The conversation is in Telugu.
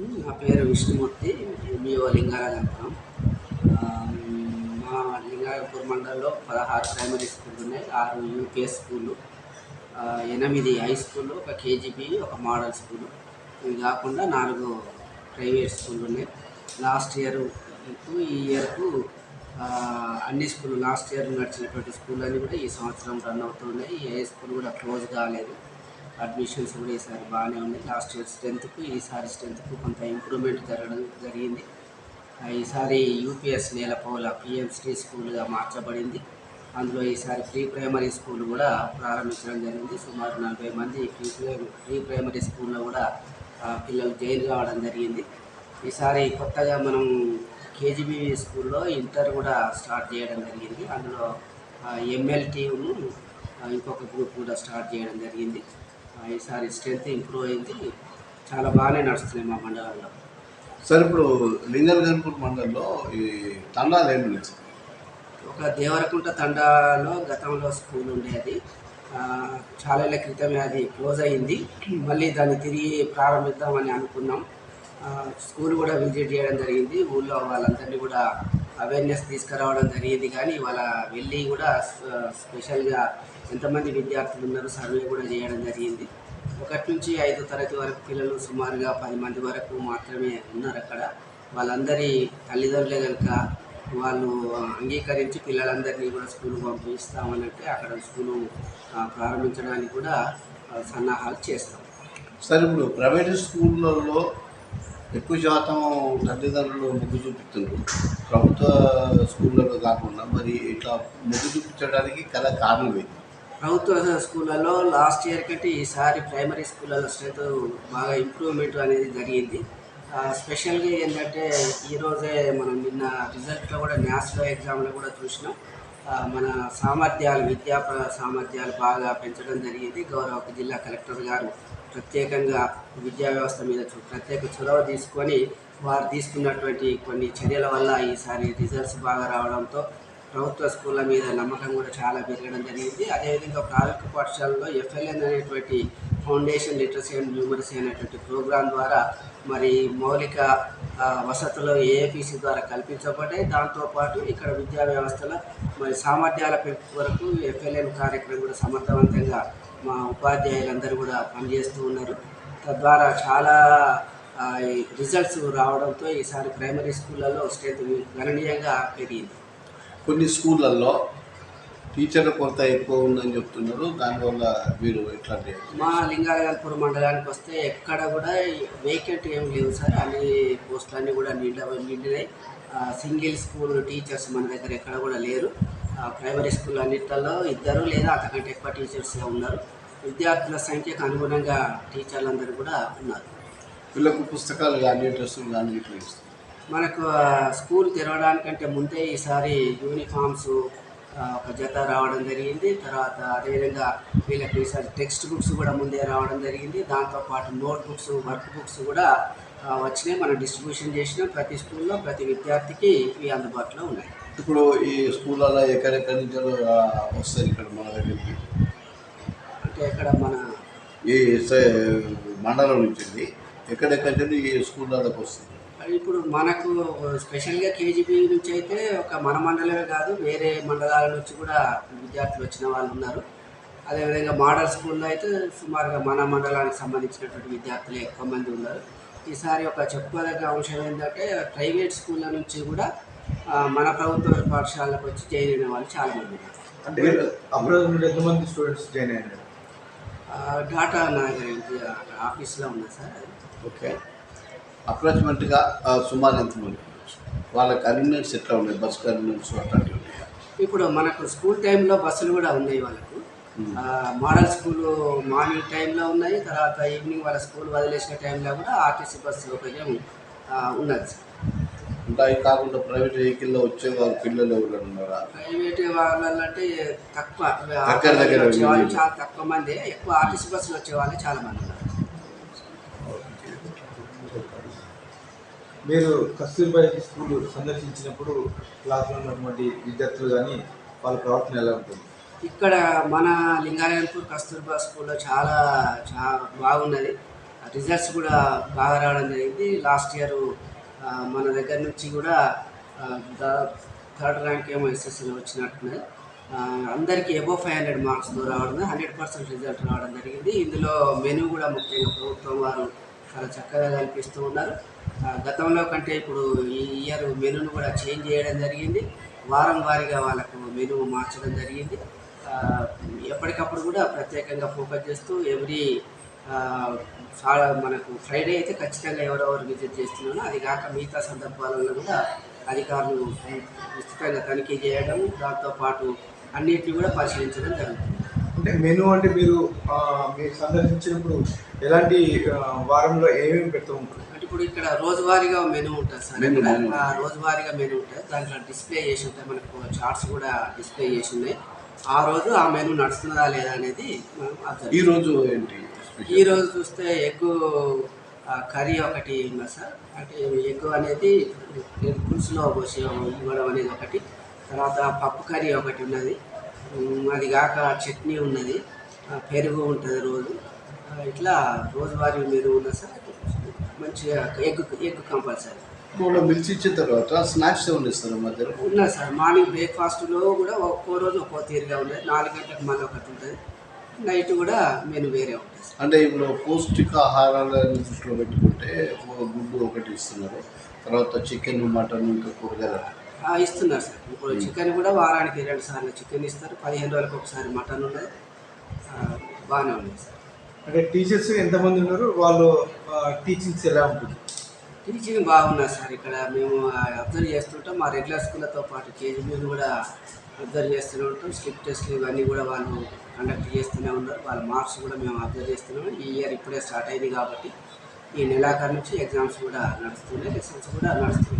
నా పేరు విష్ణుమూర్తి. ఎంఈఓ లింగారాజపురం మా లింగారాజపురం మండలంలో పదహారు ప్రైమరీ స్కూళ్ళు ఉన్నాయి. ఆరు యూకే స్కూళ్ళు ఎనిమిది హై స్కూళ్ళు ఒక కేజీబీ ఒక మోడల్ స్కూలు. ఇవి కాకుండా నాలుగు ప్రైవేట్ స్కూళ్ళు ఉన్నాయి. లాస్ట్ ఇయర్ ఈ ఇయర్కు అన్ని స్కూళ్ళు లాస్ట్ ఇయర్ నడిచినటువంటి స్కూల్ అన్నీ కూడా ఈ సంవత్సరం రన్ అవుతున్నాయి. ఏ స్కూల్ కూడా క్లోజ్ కాలేదు. అడ్మిషన్స్ కూడా ఈసారి బాగానే ఉన్నాయి. లాస్ట్ ఇయర్ స్ట్రెంత్కు ఈసారి స్ట్రెంత్కు కొంత ఇంప్రూవ్మెంట్ జరగడం జరిగింది. ఈసారి యూపీఎస్ నేలపౌల పిఎంశ్రీ స్కూల్గా మార్చబడింది. అందులో ఈసారి ప్రీ ప్రైమరీ స్కూల్ కూడా ప్రారంభించడం జరిగింది. సుమారు నలభై మంది ప్రీ ప్రైమరీ ప్రీ ప్రైమరీ స్కూల్లో కూడా ఆ, పిల్లలు జాయిన్ కావడం జరిగింది. ఈసారి కొత్తగా మనం కేజీబీ స్కూల్లో ఇంటర్ కూడా స్టార్ట్ చేయడం జరిగింది. అందులో ఎంఎల్టీను ఇంకొక గ్రూప్ కూడా స్టార్ట్ చేయడం జరిగింది. ఈసారి స్ట్రెంత్ ఇంప్రూవ్ అయింది. చాలా బాగానే నడుస్తున్నాయి మా మండలంలో సార్ ఇప్పుడు లింగల్గన్పూర్ మండలంలో ఈ తండాలు ఏమి లేదు సార్ ఒక దేవరకుంట తండాలో గతంలో స్కూల్ ఉండేది చాలా ఏళ్ళ క్రితమే అది క్లోజ్ అయింది. మళ్ళీ దాన్ని తిరిగి ప్రారంభిద్దామని అనుకున్నాం. స్కూల్ కూడా విజిట్ చేయడం జరిగింది. ఊళ్ళో వాళ్ళందరినీ కూడా అవేర్నెస్ తీసుకురావడం జరిగింది. కానీ వాళ్ళ వెళ్ళి కూడా స్పె- స్పెషల్గా ఎంతమంది విద్యార్థులు ఉన్నారో సర్వే కూడా చేయడం జరిగింది. ఒకటి నుంచి ఐదో తరగతి వరకు పిల్లలు సుమారుగా పది మంది వరకు మాత్రమే ఉన్నారు అక్కడ. వాళ్ళందరి తల్లిదండ్రులే కనుక వాళ్ళు అంగీకరించి పిల్లలందరినీ కూడా స్కూల్ పంపిస్తామనంటే అక్కడ స్కూలు ప్రారంభించడానికి కూడా సన్నాహాలు చేస్తాం. సార్ ఇప్పుడు ప్రైవేట్ స్కూళ్ళల్లో ఎక్కువ శాతం తల్లిదండ్రులు మొగ్గు చూపుతున్నారు ప్రభుత్వ స్కూళ్ళలో కాకుండా మరి ఇట్లా మొగ్గు చూపించడానికి గల కారణం ఏంటి? ప్రభుత్వ స్కూళ్ళలో లాస్ట్ ఇయర్ కంటే ఈసారి ప్రైమరీ స్కూళ్ళలో స్ట్రెంత్ బాగా ఇంప్రూవ్మెంట్ అనేది జరిగింది. స్పెషల్గా ఏంటంటే ఈరోజే మనం నిన్న రిజల్ట్లో కూడా నేషనల్ ఎగ్జామ్లో కూడా చూసినాం. మన సామర్థ్యాలు విద్యా సామర్థ్యాలు బాగా పెంచడం జరిగింది. గౌరవ జిల్లా కలెక్టర్ గారు ప్రత్యేకంగా విద్యా వ్యవస్థ మీద ప్రత్యేక చొరవ తీసుకొని వారు తీసుకున్నటువంటి కొన్ని చర్యల వల్ల ఈసారి రిజల్ట్స్ బాగా రావడంతో ప్రభుత్వ స్కూళ్ళ మీద నమ్మకం కూడా చాలా పెరగడం జరిగింది. అదేవిధంగా ప్రాథమిక పాఠశాలలో ఎఫ్ఎల్ఎన్ అనేటువంటి ఫౌండేషన్ లిటరసీ అండ్ న్యూమరసీ అనేటువంటి ప్రోగ్రాం ద్వారా మరి మౌలిక వసతులు ఏఏపిసి ద్వారా కల్పించబడ్డాయి. దాంతోపాటు ఇక్కడ విద్యా వ్యవస్థలో మరి సామర్థ్యాల పెంపు వరకు ఎఫ్ఎల్ఎన్ కార్యక్రమం కూడా సమర్థవంతంగా మా ఉపాధ్యాయులందరూ కూడా పనిచేస్తూ ఉన్నారు. తద్వారా చాలా ఈ రిజల్ట్స్ రావడంతో ఈసారి ప్రైమరీ స్కూళ్ళలో స్ట్రెంత్ గణనీయంగా పెరిగింది. కొన్ని స్కూళ్ళల్లో టీచర్ల కొరత ఎక్కువ ఉందని చెప్తున్నారు. దానివల్ల మీరు ఎట్లాంటి మా లింగాలగల్పూర్ మండలానికి వస్తే ఎక్కడ కూడా వేకెంట్ ఏం లేవు సార్. అన్ని పోస్టులన్నీ కూడా నిండ నిండినాయి. సింగిల్ స్కూల్ టీచర్స్ మన దగ్గర ఎక్కడ కూడా లేరు. ప్రైమరీ స్కూల్ అన్నిట్లలో ఇద్దరు లేదా అంతకంటే ఎక్కువ టీచర్స్ ఉన్నారు. విద్యార్థుల సంఖ్యకు అనుగుణంగా టీచర్లందరూ కూడా ఉన్నారు. పిల్లలకు పుస్తకాలు కానీ డ్రెస్సులు కానీ ఇట్లా ఇస్తారు? మనకు స్కూల్ తెరవడానికంటే ముందే ఈసారి యూనిఫామ్స్ ఒక జత రావడం జరిగింది. తర్వాత అదేవిధంగా వీళ్ళకి ఈసారి టెక్స్ట్ బుక్స్ కూడా ముందే రావడం జరిగింది. దాంతోపాటు నోట్ బుక్స్ వర్క్ బుక్స్ కూడా వచ్చినాయి. మనం డిస్ట్రిబ్యూషన్ చేసిన. ప్రతి స్కూల్లో ప్రతి విద్యార్థికి ఇవి అందుబాటులో ఉన్నాయి. ఇప్పుడు ఈ స్కూళ్ళలో ఎక్కడెక్కడి నుంచి ఆ, వస్తారు ఇక్కడ మన దగ్గరికి? అంటే ఇక్కడ మన ఈ మండలం నుంచి ఎక్కడెక్కడి నుంచి ఈ స్కూళ్ళలోకి వస్తుంది? ఇప్పుడు మనకు స్పెషల్గా కేజీబీ నుంచి అయితే ఒక మన మండలమే కాదు వేరే మండలాల నుంచి కూడా విద్యార్థులు వచ్చిన వాళ్ళు ఉన్నారు. అదేవిధంగా మోడల్ స్కూల్లో అయితే సుమారుగా మన మండలానికి సంబంధించినటువంటి విద్యార్థులు ఎక్కువ మంది ఉన్నారు. ఈసారి ఒక చెప్పుకోదగ్గ అంశం ఏంటంటే ప్రైవేట్ స్కూళ్ళ నుంచి కూడా మన ప్రభుత్వ పాఠశాలకు వచ్చి జాయిన్ అయిన వాళ్ళు చాలామంది ఉన్నారు. అంటే అప్పుడు నుండి ఎంతమంది స్టూడెంట్స్ జాయిన్ అయ్యారు ఆ, డాటా నా ఆఫీస్లో ఉన్నా సార్. ఓకే. అప్రాక్సిమేట్గా సుమారు ఎంతమంది వాళ్ళ కన్వీనియన్స్ ఎట్లా ఉన్నాయి? బస్ కన్వీనియన్స్ అట్లాంటివి ఉన్నాయా? ఇప్పుడు మనకు స్కూల్ టైంలో బస్సులు కూడా ఉన్నాయి వాళ్ళకు. మోడల్ స్కూల్ మార్నింగ్ టైంలో ఉన్నాయి తర్వాత ఈవినింగ్ వాళ్ళ స్కూల్ వదిలేసిన టైంలో కూడా ఆర్టీసీ బస్సు సౌకర్యం ఉన్నది సార్. ఇంకా అవి కాకుండా ప్రైవేట్ వెహికల్లో వచ్చే వాళ్ళ పిల్లలు ఎవరైనా ఉన్నారా? ప్రైవేట్ వాళ్ళంటే తక్కువ. దగ్గర దగ్గర వచ్చే వాళ్ళు ఉంది. చాలా తక్కువ మంది. ఎక్కువ ఆర్టీసీ బస్సులు వచ్చే వాళ్ళు చాలా మంది ఉన్నారు. మీరు కస్తూర్బా స్కూల్ సందర్శించినప్పుడు క్లాస్లో ఉన్నటువంటి విద్యార్థులు కానీ వాళ్ళ ప్రవర్తన ఎలా ఉంటుంది? ఇక్కడ మన లింగాలయంపూర్ కస్తూర్బా స్కూల్లో చాలా చా బాగున్నది. రిజల్ట్స్ కూడా బాగా రావడం జరిగింది. లాస్ట్ ఇయర్ మన దగ్గర నుంచి కూడా థర్డ్ ర్యాంక్ ఏమో ఎస్ఎస్ఎల్ వచ్చినట్టున్నది. అందరికీ ఎబో ఫైవ్ హండ్రెడ్ మార్క్స్తో రావడం హండ్రెడ్ పర్సెంట్ రిజల్ట్ రావడం జరిగింది. ఇందులో మెనూ కూడా ముఖ్యంగా ప్రభుత్వం వారు చాలా చక్కగా కల్పిస్తూ ఉన్నారు. గతంలో కంటే ఇప్పుడు ఈ ఇయర్ మెనూను కూడా చేంజ్ చేయడం జరిగింది. వారం వారీగా వాళ్ళకు మెనూ మార్చడం జరిగింది. ఎప్పటికప్పుడు కూడా ప్రత్యేకంగా ఫోకస్ చేస్తూ ఎవ్రీ మనకు ఫ్రైడే అయితే ఖచ్చితంగా ఎవరెవరు విజిట్ చేస్తున్నారో అది కాక మిగతా సందర్భాలలో కూడా అధికారులు విస్తృతంగా తనిఖీ చేయడం దాంతోపాటు అన్నిటిని కూడా పరిశీలించడం జరుగుతుంది. అంటే మెనూ అంటే మీరు ఆ, మీరు సందర్శించినప్పుడు ఎలాంటి వారంలో ఏమేమి పెడుతూ ఉంటారు? అంటే ఇప్పుడు ఇక్కడ రోజువారీగా మెనూ ఉంటుంది సార్. రోజువారీగా మెనూ ఉంటుంది. దాంట్లో డిస్ప్లే చేసి ఉంటాయి మనకు చార్ట్స్ కూడా డిస్ప్లే చేసి ఉన్నాయి. ఆ రోజు ఆ మెనూ నడుస్తుందా లేదా అనేది ఈ రోజు ఏంటి? ఈ రోజు చూస్తే ఎగ్ కర్రీ ఒకటి ఉంది సార్? అంటే ఎగ్ అనేది పులుసులో పోసి ఇవ్వడం అనేది ఒకటి. తర్వాత పప్పు కర్రీ ఒకటి ఉన్నది. అది కాక చట్నీ ఉన్నది. పెరుగు ఉంటుంది రోజు. ఇట్లా రోజువారీ మెనూ ఉన్నది సార్ మంచిగా ఎగ్ ఎగ్ కంపల్సరీ. కూడా మిర్చి ఇచ్చిన తర్వాత స్నాక్స్ ఏమైనా ఇస్తారు మధ్యలో ఉన్నది సార్ మార్నింగ్ బ్రేక్ఫాస్ట్లో కూడా ఒక్కో రోజు ఒక్కో తీరుగా ఉన్నది నాలుగు గంటలకు మళ్ళీ ఒకటి ఉంటుంది. నైట్ కూడా మెనూ వేరే ఉంటుంది. సార్ అంటే ఇప్పుడు పౌష్టిక ఆహారాలను దృష్టిలో పెట్టుకుంటే ఒక గుడ్డు ఒకటి ఇస్తున్నారు. తర్వాత చికెన్ మటన్ ఇంకా కూరగాయలు. ఇస్తున్నారు సార్. ఇప్పుడు చికెన్ కూడా వారానికి రెండు సార్లు చికెన్ ఇస్తారు. పదిహేను రోజులకు ఒకసారి మటన్ ఉన్నది. ఆ, బాగానే ఉంది సార్. అంటే టీచర్స్ ఎంతమంది ఉన్నారు? వాళ్ళు టీచింగ్స్ ఎలా ఉంటుంది? టీచింగ్ బాగున్నది సార్. ఇక్కడ మేము అబ్జర్వ్ చేస్తుంటాం. మా రెగ్యులర్ స్కూళ్ళతో పాటు కేజీ మీద కూడా అబ్జర్వ్ చేస్తూనే ఉంటాం. స్లిప్ టెస్ట్లు ఇవన్నీ కూడా వాళ్ళు కండక్ట్ చేస్తూనే ఉన్నారు. వాళ్ళ మార్క్స్ కూడా మేము అబ్జర్వ్ చేస్తున్నాం. ఈ ఇయర్ ఇప్పుడే స్టార్ట్ అయింది కాబట్టి ఈ నెలాఖరు నుంచి ఎగ్జామ్స్ కూడా నడుస్తున్నాయి. లెసన్స్ కూడా నడుస్తున్నాయి.